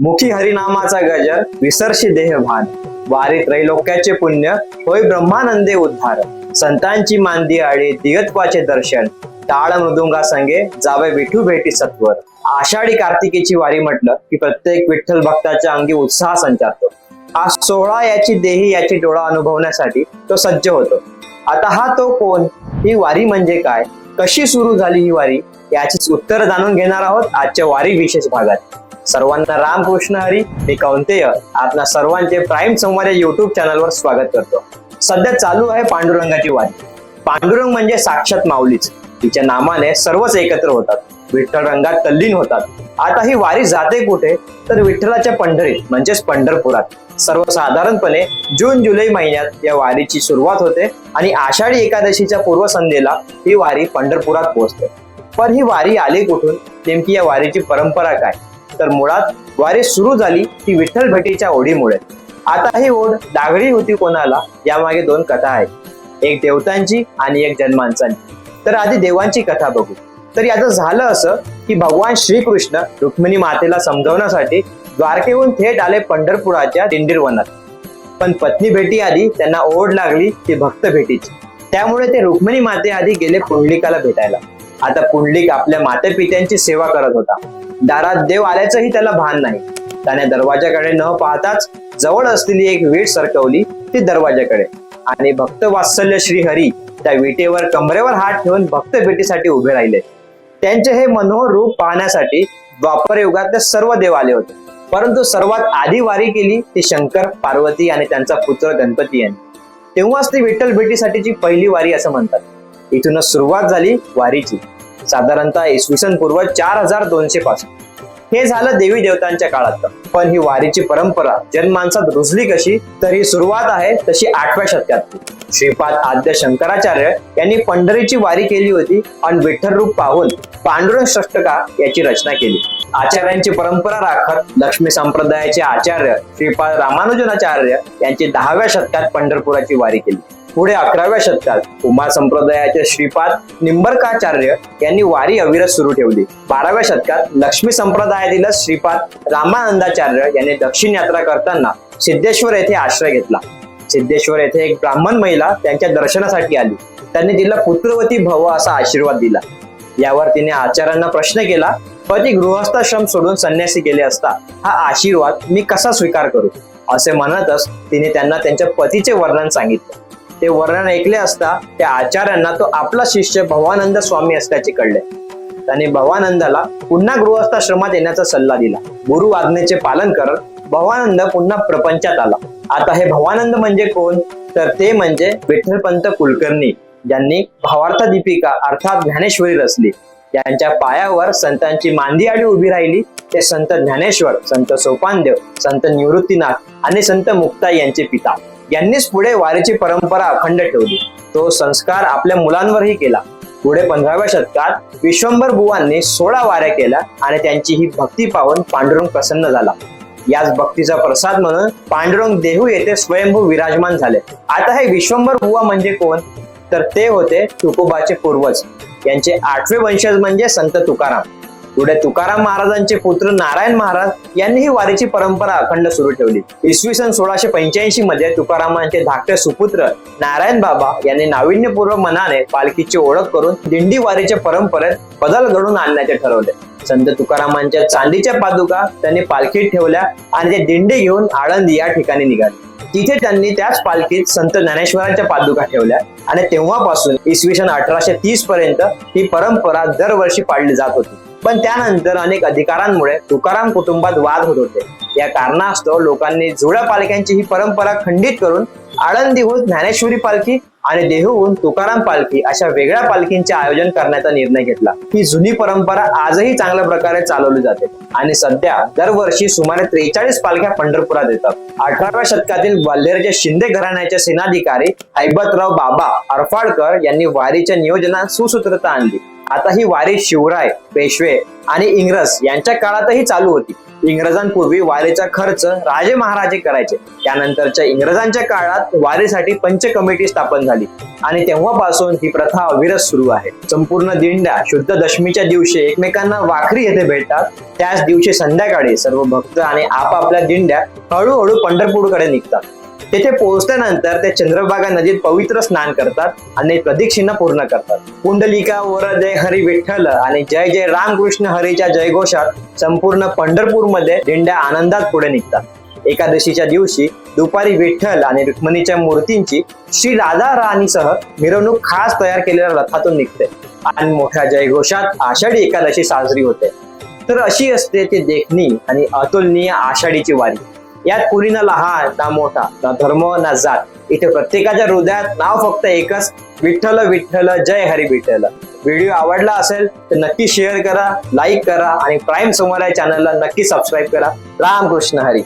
मुखी हरिनामाचा गजर विसरशी देहभान वारी त्रैलोक्याचे पुण्य होय ब्रह्मानंदे उद्धार. संतांची मांदी आळी दिगत्वाचे दर्शन. टाळ मृदुंगा संगे जावे विठू भेटी सत्वर. आषाढी कार्तिकेची वारी म्हटलं की प्रत्येक विठ्ठल भक्ताच्या अंगी उत्साह संचारतो. हा सोहळा याची देही याची डोळा अनुभवण्यासाठी तो सज्ज होतो. आता हा तो कोण? ही वारी म्हणजे काय? कशी सुरू झाली ही वारी? याची उत्तर जाणून घेणार आहोत आजच्या वारी विशेष भागात. सर्वांना रामकृष्ण हरी. मी कौंतेय. आपल्या सर्वांचे प्राईम संवाद या युट्यूब चॅनलवर स्वागत करतो. सध्या चालू आहे पांडुरंगाची वारी. पांडुरंग म्हणजे साक्षात माऊलीच. तिच्या नामाने सर्वच एकत्र होतात. विठ्ठल रंगात तल्लीन होतात. आता ही वारी जाते कुठे? तर विठ्ठलाच्या पंढरीत म्हणजेच पंढरपुरात. सर्वसाधारणपणे जून जुलै महिन्यात या वारीची सुरुवात होते आणि आषाढी एकादशीच्या पूर्वसंध्येला ही वारी पंढरपुरात पोहोचते. पण ही वारी आली कुठून? नेमकी या वारीची परंपरा काय? तर मुळात वारे सुरू झाली ती विठ्ठल भेटीच्या ओढीमुळे. आता ही ओढ डागळी होती कोणाला यामागे दोन कथा आहेत. एक देवतांची आणि एक जन्मांचांची. तर आधी देवांची कथा बघू. तर याचं झालं असं की भगवान श्रीकृष्ण रुक्मिणी मातेला समजवण्यासाठी द्वारकेहून थेट आले पंढरपुराच्या दिंडीर वनात. पण पत्नी भेटी आधी त्यांना ओढ लागली ती भक्त भेटीची. त्यामुळे ते रुक्मिणी माते आधी गेले पुंडलिकाला भेटायला. आता पुंडलिक आपल्या मातेपित्यांची सेवा करत होता. दारात देव आल्याचंही त्याला भान नाही. त्याने दरवाजाकडे न पाहताच जवळ असलेली एक वीट सरकवली ती दरवाजाकडे आणि भक्त वात्सल्य श्रीहरी त्या विटेवर कमरेवर हात ठेवून भक्त भेटीसाठी उभे राहिले. त्यांचे हे मनोहर रूप पाहण्यासाठी द्वापर युगातले सर्व देव आले होते. परंतु सर्वात आधी वारी केली ती शंकर पार्वती आणि त्यांचा पुत्र गणपती यांनी. तेव्हाच ती विठ्ठल भेटीसाठीची पहिली वारी असं म्हणतात. इथूनच सुरुवात झाली वारीची. साधारणतः इसवी सन पूर्व चार हजार दोनशे पासून. हे झालं देवी देवतांच्या काळात. पण ही वारीची परंपरा जनमानसात रुजली कशी तर ही सुरुवात आहे तशी आठव्या शतकात. श्रीपाद आद्य शंकराचार्य यांनी पंढरीची वारी केली होती आणि विठ्ठल रूप पाहून पांडुरंग षष्टका याची रचना केली. आचार्यांची परंपरा राखत लक्ष्मी संप्रदायाचे आचार्य श्रीपाद रामानुजनाचार्य यांची दहाव्या शतकात पंढरपुराची वारी केली. पुढे अकराव्या शतकात उमा संप्रदायाचे श्रीपाद निंबरकाचार्य यांनी वारी अविरत सुरू ठेवली. बाराव्या शतकात लक्ष्मी संप्रदायातील श्रीपाद रामानंदाचार्य यांनी दक्षिण यात्रा करताना सिद्धेश्वर येथे आश्रय घेतला. सिद्धेश्वर येथे एक ब्राह्मण महिला त्यांच्या दर्शनासाठी आली. त्यांनी तिला पुत्रवती भव असा आशीर्वाद दिला. यावर तिने आचार्यांना प्रश्न केला पती गृहस्थाश्रम सोडून संन्यासी गेले असता हा आशीर्वाद मी कसा स्वीकार करू? असे म्हणतच तिने त्यांना त्यांच्या पतीचे वर्णन सांगितले. ते वर्णन ऐकले असता त्या आचार्यांना तो आपला शिष्य भवानंद स्वामी असल्याचे कळले. त्यांनी भवानंदाला पुन्हा गृहस्थाश्रमात येण्याचा सल्ला दिला. गुरु आज्ञेचे पालन करत भवानंद पुन्हा प्रपंचात आला. आता हे भवानंद म्हणजे कोण? तर ते म्हणजे विठ्ठलपंत कुलकर्णी ज्यांनी भावार्थ दीपिका अर्थात ज्ञानेश्वरी रचली. त्यांच्या पायावर संतांची मांदी आडी उभी राहिली. ते संत ज्ञानेश्वर संत सोपानदेव संत निवृत्तीनाथ आणि संत मुक्ताई यांचे पिता. यांनीच पुढे वारीची परंपरा अखंड ठेवली. तो संस्कार आपल्या मुलांवरही केला. पुढे पंधराव्या शतकात विश्वंभर बुवांनी सोळा वाऱ्या केल्या आणि त्यांची ही भक्ती पाहून पांडुरंग प्रसन्न झाला. याच भक्तीचा प्रसाद म्हणून पांडुरंग देहू येथे स्वयंभू विराजमान झाले. आता हे विश्वंभर बुवा म्हणजे कोण? तर ते होते तुकोबाचे पूर्वज. यांचे आठवे वंशज म्हणजे संत तुकाराम. पुढे तुकाराम महाराजांचे पुत्र नारायण महाराज यांनी ही वारीची परंपरा अखंड सुरू ठेवली. इसवी सन सोळाशे पंच्याऐंशी मध्ये तुकारामांचे धाकटे सुपुत्र नारायण बाबा यांनी नाविन्यपूर्व मनाने पालखीची ओळख करून दिंडी वारीच्या परंपरेत बदल घडून आणण्याचे ठरवले. संत तुकारामांच्या चांदीच्या पादुका त्यांनी पालखीत ठेवल्या आणि ते दिंडी घेऊन आळंदी या ठिकाणी निघाले. तिथे त्यांनी त्याच पालखीत संत ज्ञानेश्वरांच्या पादुका ठेवल्या आणि तेव्हापासून इसवी सन अठराशे तीस पर्यंत ही परंपरा दरवर्षी पाळली जात होती. पण त्यानंतर अनेक अधिकारांमुळे तुकाराम कुटुंबात वाद होत होते. या कारणास्तव लोकांनी जुळ्या पालख्यांची ही परंपरा खंडित करून आळंदीहून ज्ञानेश्वरी पालखी आणि देहूहून तुकाराम पालखी अशा वेगळ्या पालखींचे आयोजन करण्याचा निर्णय घेतला. ही जुनी परंपरा आजही चांगल्या प्रकारे चालवली जाते. आणि सध्या दरवर्षी सुमारे त्रेचाळीस पालख्या पंढरपुरात येतात. अठराव्या शतकातील ग्वाल्हेरच्या शिंदे घराण्याचे सेनाधिकारी हैबतराव बाबा अरफाडकर यांनी वारीच्या नियोजनात सुसूत्रता आणली. आता ही वारी शिवराय पेशवे आणि इंग्रज यांच्या काळातही चालू होती. इंग्रजांपूर्वी वारीचा खर्च राजे महाराजे करायचे. त्यानंतरच्या इंग्रजांच्या काळात वारीसाठी पंच कमिटी स्थापन झाली. आणि तेव्हापासून ही प्रथा अविरत सुरू आहे. संपूर्ण दिंड्या शुद्ध दशमीच्या दिवशी एकमेकांना वाखरी येथे भेटतात. त्याच दिवशी संध्याकाळी सर्व भक्त आणि आपापल्या दिंड्या हळूहळू पंढरपूरकडे निघतात. तेथे पोहोचल्यानंतर ते चंद्रभागा नदीत पवित्र स्नान करतात आणि प्रदक्षिणा पूर्ण करतात. पुंडलिका वर जय हरी विठ्ठल आणि जय जय रामकृष्ण हरीच्या जयघोषात संपूर्ण पंढरपूरमध्ये दिंड्या आनंदात पुढे निघतात. एकादशीच्या दिवशी दुपारी विठ्ठल आणि रुक्मिणीच्या मूर्तींची श्री राधा राणीसह मिरवणूक खास तयार केलेल्या रथातून निघते आणि मोठ्या जयघोषात आषाढी एकादशी साजरी होते. तर अशी असते ती देखणी आणि अतुलनीय आषाढीची वारी. यात कुणी ना लहान ना मोठा ना धर्म ना जात. इथे प्रत्येकाच्या हृदयात नाव फक्त एकच विठ्ठल विठ्ठल जय हरी विठ्ठल. व्हिडिओ आवडला असेल तर नक्की शेअर करा लाईक करा आणि प्राईम समोर या चॅनलला नक्की सबस्क्राईब करा. रामकृष्ण हरी.